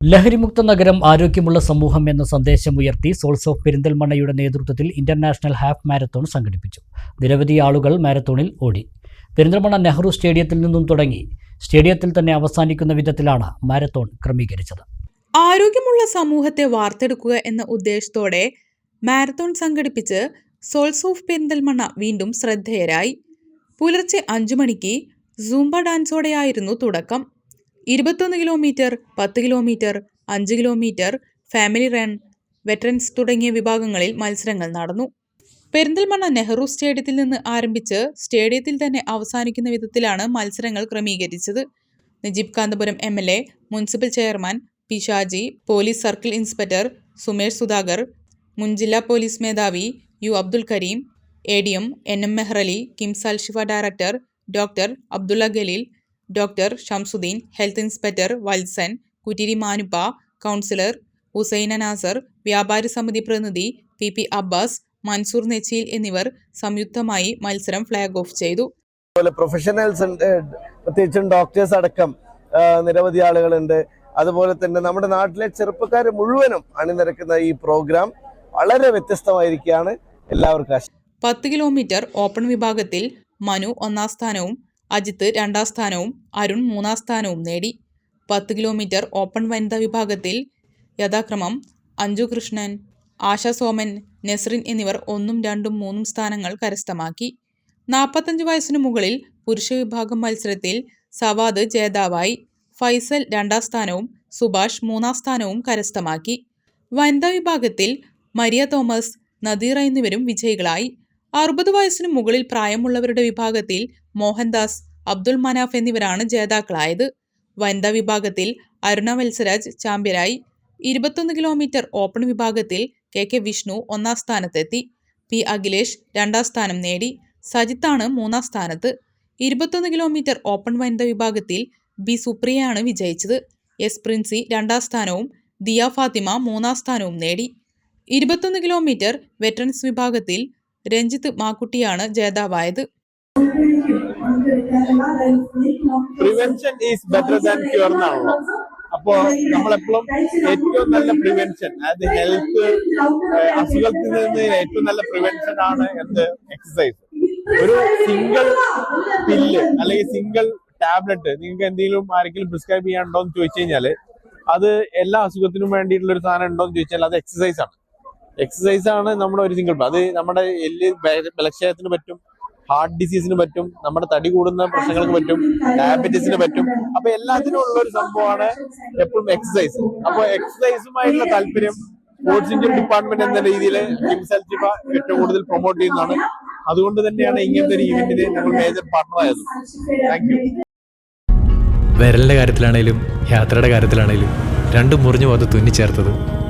ലഹരിമുക്ത നഗരം ആരോഗ്യമുള്ള സമൂഹം എന്ന സന്ദേശം ഉയർത്തി സോൾസ് ഓഫ് പെരിന്തൽമണ്ണയുടെ നേതൃത്വത്തിൽ ഇന്റർനാഷണൽ ഹാഫ് മാരത്തോൺ സംഘടിപ്പിച്ചു. നിരവധി ആളുകൾ മാരത്തോണിൽ ഓടി. പെരിന്തൽമണ്ണ നെഹ്റു സ്റ്റേഡിയത്തിൽ നിന്നും തുടങ്ങി. സ്റ്റേഡിയത്തിൽ തന്നെ അവസാനിക്കുന്ന വിധത്തിലാണ് മാരത്തോൺ ക്രമീകരിച്ചത്. ആരോഗ്യമുള്ള സമൂഹത്തെ വാർത്തെടുക്കുക എന്ന ഉദ്ദേശത്തോടെ മാരത്തോൺ സംഘടിപ്പിച്ച് സോൾസ് ഓഫ് പെരിന്തൽമണ്ണ വീണ്ടും ശ്രദ്ധേയരായി. പുലർച്ചെ അഞ്ചു മണിക്ക് സൂംബ ഡാൻസോടെയായിരുന്നു തുടക്കം. ഇരുപത്തൊന്ന് കിലോമീറ്റർ പത്ത് കിലോമീറ്റർ അഞ്ച് കിലോമീറ്റർ ഫാമിലി റൺ വെറ്ററൻസ് തുടങ്ങിയ വിഭാഗങ്ങളിൽ മത്സരങ്ങൾ നടന്നു. പെരിന്തൽമണ്ണ നെഹ്റു സ്റ്റേഡിയത്തിൽ നിന്ന് ആരംഭിച്ച് സ്റ്റേഡിയത്തിൽ തന്നെ അവസാനിക്കുന്ന വിധത്തിലാണ് മത്സരങ്ങൾ ക്രമീകരിച്ചത്. Najeeb Kanthapuram M L A municipal chairman P Shaji police circle inspector Sumesh Sudhakar മുൻ ജില്ലാ പോലീസ് മേധാവി U Abdul Kareem A D M N M Mehrali കിംസാൽ Shifa director doctor Abdulla Khaleel doctor Shamsuddin health inspector Valsan Kuttiri Manuppa councillor Husaina Nasar വ്യാപാരി സമിതി പ്രതിനിധി P P Abbas Mansoor Nechiyil എന്നിവർ സംയുക്തമായി മത്സരം flag off ചെയ്തു. അതുപോലെ പ്രൊഫഷണൽസ് ഉണ്ട് പ്രത്യേകിച്ചും ഡോക്ടേഴ്സ് അടക്കം നിരവധി ആളുകളുണ്ട്. അതുപോലെ തന്നെ നമ്മുടെ നാട്ടിലെ ചെറുപ്പക്കാർ മുഴുവനും അണിനിരക്കുന്ന ഈ പ്രോഗ്രാം വളരെ വ്യത്യസ്തമായിരിക്കുകയാണ്. എല്ലാവർക്കും പത്ത് കിലോമീറ്റർ ഓപ്പൺ വിഭാഗത്തിൽ മനു ഒന്നാം സ്ഥാനവും അജിത്ത് രണ്ടാം സ്ഥാനവും അരുൺ മൂന്നാം സ്ഥാനവും നേടി. പത്ത് കിലോമീറ്റർ ഓപ്പൺ വനിതാ വിഭാഗത്തിൽ യഥാക്രമം അഞ്ജു കൃഷ്ണൻ ആശ സോമൻ നെസ്റിൻ എന്നിവർ ഒന്നും രണ്ടും മൂന്നും സ്ഥാനങ്ങൾ കരസ്ഥമാക്കി. നാൽപ്പത്തഞ്ച് വയസ്സിനു മുകളിൽ പുരുഷ വിഭാഗം മത്സരത്തിൽ സവാദ് ജേതാവായി. ഫൈസൽ രണ്ടാം സ്ഥാനവും സുഭാഷ് മൂന്നാം സ്ഥാനവും കരസ്ഥമാക്കി. വനിതാ വിഭാഗത്തിൽ മരിയ തോമസ് നദീറ എന്നിവരും വിജയികളായി. അറുപത് വയസ്സിന് മുകളിൽ പ്രായമുള്ളവരുടെ വിഭാഗത്തിൽ മോഹൻദാസ് അബ്ദുൾ മനാഫ് എന്നിവരാണ് ജേതാക്കളായത്. വനിതാ വിഭാഗത്തിൽ അരുണ വത്സരാജ് ചാമ്പ്യനായി. ഇരുപത്തൊന്ന് കിലോമീറ്റർ ഓപ്പൺ വിഭാഗത്തിൽ കെ കെ വിഷ്ണു ഒന്നാം സ്ഥാനത്തെത്തി. പി അഖിലേഷ് രണ്ടാം സ്ഥാനം നേടി. സജിത്താണ് മൂന്നാം സ്ഥാനത്ത്. ഇരുപത്തൊന്ന് കിലോമീറ്റർ ഓപ്പൺ വനിതാ വിഭാഗത്തിൽ ബി സുപ്രിയയാണ് വിജയിച്ചത്. എസ് പ്രിൻസി രണ്ടാം സ്ഥാനവും ദിയ ഫാത്തിമ മൂന്നാം സ്ഥാനവും നേടി. ഇരുപത്തൊന്ന് കിലോമീറ്റർ വെറ്ററൻസ് വിഭാഗത്തിൽ രഞ്ജിത്ത് മാക്കുട്ടിയാണ് ജേതാവായത്. Prevention is better than cure എന്നാണല്ലോ. അപ്പോ നമ്മളെപ്പോഴും ഏറ്റവും നല്ല പ്രിവെൻഷൻ അതായത് ഹെൽത്ത് അസുഖത്തിൽ നിന്ന് ഏറ്റവും നല്ല പ്രിവെൻഷൻ ആണ് എന്ത്? എക്സസൈസ് ഒരു സിംഗിൾ പില്ല് അല്ലെങ്കിൽ സിംഗിൾ ടാബ്ലറ്റ് നിങ്ങൾക്ക് എന്തെങ്കിലും ആരെങ്കിലും പ്രിസ്ക്രൈബ് ചെയ്യാനുണ്ടോ എന്ന് ചോദിച്ചു കഴിഞ്ഞാൽ അത് എല്ലാ അസുഖത്തിനും വേണ്ടിയിട്ടുള്ള ഒരു സാധനം ഉണ്ടോ എന്ന് ചോദിച്ചാൽ അത് എക്സസൈസ് ആണ്. എക്സസൈസ് ആണ് നമ്മുടെ ഒരു സിംഗിൾ അത് നമ്മുടെ എല്ല് ബല- ബലക്ഷയത്തിന് പറ്റും ഹാർട്ട് ഡിസീസിന് പറ്റും നമ്മുടെ തടി കൂടുന്ന പ്രശ്നങ്ങൾക്ക് പറ്റും ഡയബറ്റീസിന് പറ്റും. അപ്പൊ എല്ലാത്തിനും ഉള്ള ഒരു സംഭവമാണ് എപ്പോഴും എക്സസൈസ് അപ്പൊ എക്സസൈസുമായിട്ടുള്ള താല്പര്യം സ്പോർട്സ് ഡിപ്പാർട്ട്മെന്റ് എന്ന രീതിയിൽ കിംസ് അൽജിഫ ഏറ്റവും കൂടുതൽ പ്രൊമോട്ട് ചെയ്യുന്നതാണ്. അതുകൊണ്ട് തന്നെയാണ് ഇങ്ങനത്തെ ഒരു ഇവന്റിന് നമ്മൾ മേജർ പാർട്ണറായത് താങ്ക് യു വിരലിന്റെ കാര്യത്തിലാണേലും യാത്രയുടെ കാര്യത്തിലാണേലും രണ്ടും മുറിഞ്ഞു പോകാതെ തുന്നിച്ചേർത്തത്